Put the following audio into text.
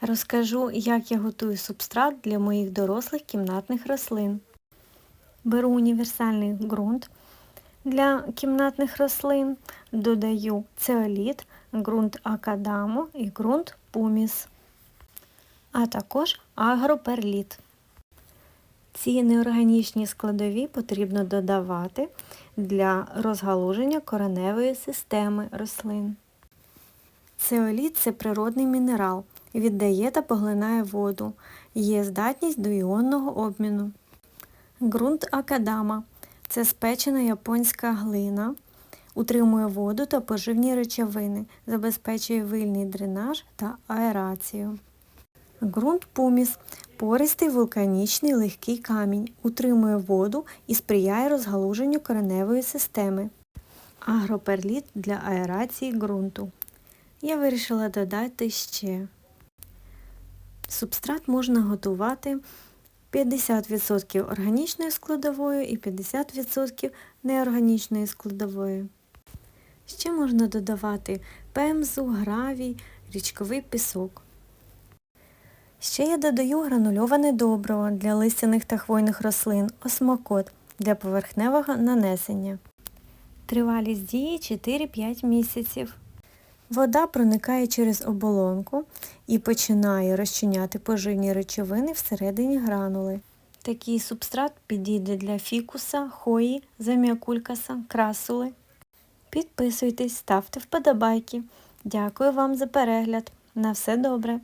Розкажу, як я готую субстрат для моїх дорослих кімнатних рослин. Беру універсальний ґрунт для кімнатних рослин, додаю цеоліт, ґрунт акадаму і ґрунт пуміс, а також агроперліт. Ці неорганічні складові потрібно додавати для розгалуження кореневої системи рослин. Цеоліт це природний мінерал, віддає та поглинає воду, є здатність до іонного обміну. Ґрунт акадама це спечена японська глина, утримує воду та поживні речовини, забезпечує вильний дренаж та аерацію. Ґрунт пуміс пористий вулканічний легкий камінь, утримує воду і сприяє розгалуженню кореневої системи. Агроперліт для аерації ґрунту. Я вирішила додати ще. Субстрат можна готувати 50% органічною складовою і 50% неорганічною складовою. Ще можна додавати пемзу, гравій, річковий пісок. Ще я додаю гранульоване добриво для листяних та хвойних рослин, осмокот для поверхневого нанесення. Тривалість дії 4-5 місяців. Вода проникає через оболонку і починає розчиняти поживні речовини всередині гранули. Такий субстрат підійде для фікуса, хої, заміакулькаса, красули. Підписуйтесь, ставте вподобайки. Дякую вам за перегляд. На все добре!